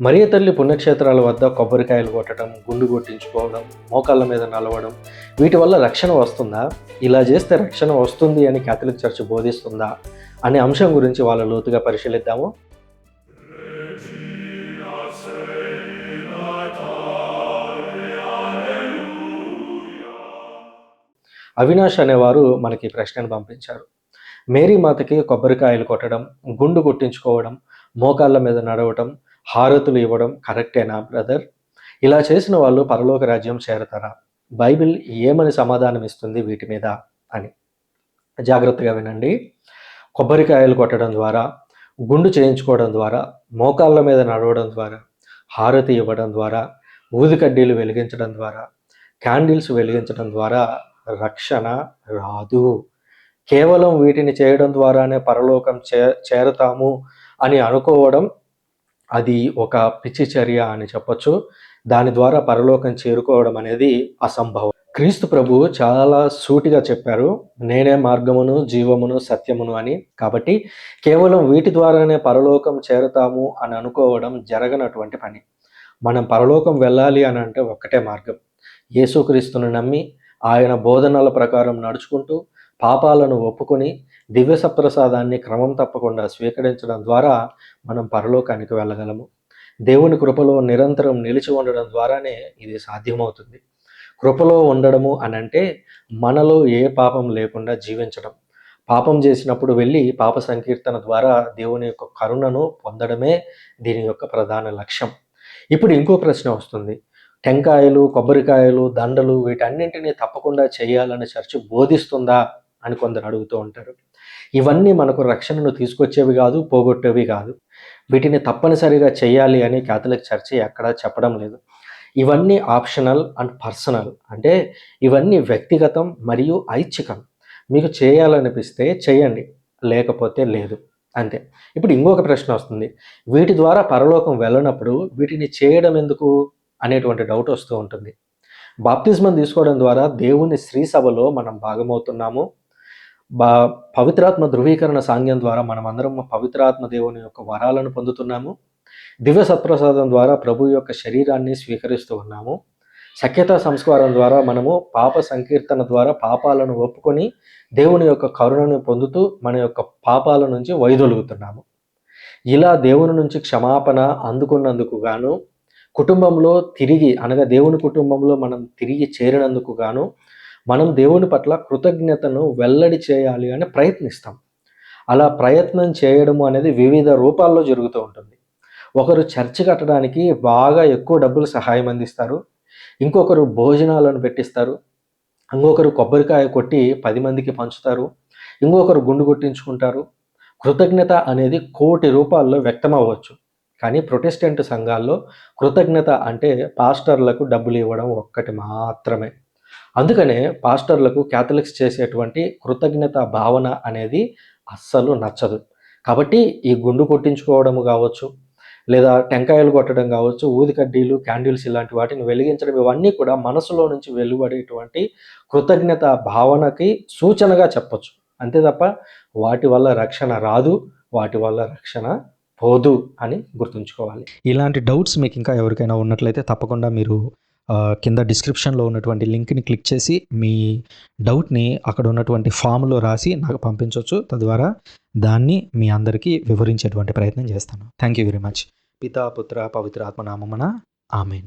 మరియ తల్లి పుణ్యక్షేత్రాల వద్ద కొబ్బరికాయలు కొట్టడం గుండు కొట్టించుకోవడం మోకాళ్ళ మీద నలవడం వీటి వల్ల రక్షణ వస్తుందా? ఇలా చేస్తే రక్షణ వస్తుంది అని క్యాథలిక్ చర్చ్ బోధిస్తుందా? అనే అంశం గురించి వాళ్ళ లోతుగా పరిశీలిద్దాము. అవినాష్ అనేవారు మనకి ప్రశ్నను పంపించారు. మేరీ మాతకి కొబ్బరికాయలు కొట్టడం గుండు కొట్టించుకోవడం మోకాళ్ళ మీద నడవటం హారతులు ఇవ్వడం కరెక్టేనా బ్రదర్? ఇలా చేసిన వాళ్ళు పరలోక రాజ్యం చేరతారా? బైబిల్ ఏమని సమాధానం ఇస్తుంది వీటి మీద? అని. జాగ్రత్తగా వినండి. కొబ్బరికాయలు కొట్టడం ద్వారా గుండు చేయించుకోవడం ద్వారా మోకాళ్ళ మీద నడవడం ద్వారా హారతి ఇవ్వడం ద్వారా ఊది కడ్డీలు వెలిగించడం ద్వారా క్యాండిల్స్ వెలిగించడం ద్వారా రక్షణ రాదు. కేవలం వీటిని చేయడం ద్వారానే పరలోకం చే చేరతాము అని అనుకోవడం అది ఒక పిచ్చి చర్య అని చెప్పొచ్చు. దాని ద్వారా పరలోకం చేరుకోవడం అనేది అసంభవం. క్రీస్తు ప్రభు చాలా సూటిగా చెప్పారు. నేనే మార్గమును జీవమును సత్యమును అని. కాబట్టి కేవలం వీటి ద్వారానే పరలోకం చేరుతాము అని అనుకోవడం జరగనటువంటి పని. మనం పరలోకం వెళ్ళాలి అని అంటే ఒక్కటే మార్గం. యేసుక్రీస్తును నమ్మి ఆయన బోధనల ప్రకారం నడుచుకుంటూ పాపాలను ఒప్పుకొని దివ్య సప్రసాదాన్ని క్రమం తప్పకుండా స్వీకరించడం ద్వారా మనం పరలోకానికి వెళ్ళగలము. దేవుని కృపలో నిరంతరం నిలిచి ఉండడం ద్వారానే ఇది సాధ్యమవుతుంది. కృపలో ఉండడము అని అంటే మనలో ఏ పాపం లేకుండా జీవించడం. పాపం చేసినప్పుడు వెళ్ళి పాప సంకీర్తన ద్వారా దేవుని యొక్క కరుణను పొందడమే దీని యొక్క ప్రధాన లక్ష్యం. ఇప్పుడు ఇంకో ప్రశ్న వస్తుంది. టెంకాయలు కొబ్బరికాయలు దండలు వీటన్నింటినీ తప్పకుండా చేయాలని చర్చ బోధిస్తుందా? అని కొందరు అడుగుతూ ఉంటారు. ఇవన్నీ మనకు రక్షణను తీసుకొచ్చేవి కాదు పోగొట్టేవి కాదు. వీటిని తప్పనిసరిగా చేయాలి అని క్యాథలిక్ చర్చి ఎక్కడా చెప్పడం లేదు. ఇవన్నీ ఆప్షనల్ అండ్ పర్సనల్. అంటే ఇవన్నీ వ్యక్తిగతం మరియు ఐచ్ఛికం. మీకు చేయాలనిపిస్తే చేయండి లేకపోతే లేదు. అంతే. ఇప్పుడు ఇంకొక ప్రశ్న వస్తుంది. వీటి ద్వారా పరలోకం వెళ్ళనప్పుడు వీటిని చేయడం ఎందుకు అనేటువంటి డౌట్ వస్తూ ఉంటుంది. బాప్తిజమం తీసుకోవడం ద్వారా దేవుని శ్రీ సభలో మనం భాగమవుతున్నాము. బా పవిత్రాత్మ ధృవీకరణ సాంగ్యం ద్వారా మనమందరం పవిత్రాత్మ దేవుని యొక్క వరాలను పొందుతున్నాము. దివ్య సత్ప్రసాదం ద్వారా ప్రభు యొక్క శరీరాన్ని స్వీకరిస్తూ ఉన్నాము. సఖ్యత సంస్కారం ద్వారా మనము పాప సంకీర్తన ద్వారా పాపాలను ఒప్పుకొని దేవుని యొక్క కరుణను పొందుతూ మన యొక్క పాపాల నుంచి వైదొలుగుతున్నాము. ఇలా దేవుని నుంచి క్షమాపణ అందుకున్నందుకు గాను కుటుంబంలో తిరిగి అనగా దేవుని కుటుంబంలో మనం తిరిగి చేరినందుకు గాను మనం దేవుని పట్ల కృతజ్ఞతను వెల్లడి చేయాలి అని ప్రయత్నిస్తాం. అలా ప్రయత్నం చేయడము అనేది వివిధ రూపాల్లో జరుగుతూ ఉంటుంది. ఒకరు చర్చి కట్టడానికి బాగా ఎక్కువ డబ్బులు సహాయం అందిస్తారు. ఇంకొకరు భోజనాలను పెట్టిస్తారు. ఇంకొకరు కొబ్బరికాయ కొట్టి పది మందికి పంచుతారు. ఇంకొకరు గుండు కొట్టించుకుంటారు. కృతజ్ఞత అనేది కోటి రూపాల్లో వ్యక్తం అవ్వచ్చు. కానీ ప్రొటెస్టెంట్ సంఘాల్లో కృతజ్ఞత అంటే పాస్టర్లకు డబ్బులు ఇవ్వడం ఒక్కటి మాత్రమే. అందుకనే పాస్టర్లకు క్యాథలిక్స్ చేసేటువంటి కృతజ్ఞత భావన అనేది అస్సలు నచ్చదు. కాబట్టి ఈ గుండు కొట్టించుకోవడం కావచ్చు లేదా టెంకాయలు కొట్టడం కావచ్చు ఊదికడ్డీలు క్యాండిల్స్ ఇలాంటి వాటిని వెలిగించడం ఇవన్నీ కూడా మనసులో నుంచి వెలువడేటువంటి కృతజ్ఞత భావనకి సూచనగా చెప్పచ్చు. అంతే తప్ప వాటి వల్ల రక్షణ రాదు వాటి వల్ల రక్షణ పోదు అని గుర్తుంచుకోవాలి. ఇలాంటి డౌట్స్ మీకు ఇంకా ఎవరికైనా ఉన్నట్లయితే తప్పకుండా మీరు కింద డిస్క్రిప్షన్లో ఉన్నటువంటి లింక్ని క్లిక్ చేసి మీ డౌట్ని అక్కడ ఉన్నటువంటి ఫామ్లో రాసి నాకు పంపించవచ్చు తద్వారా దాన్ని మీ అందరికీ వివరించేటువంటి ప్రయత్నం చేస్తాను. థ్యాంక్ యూ వెరీ మచ్ పితా పుత్ర పవిత్ర ఆత్మనామమున ఆమెన్.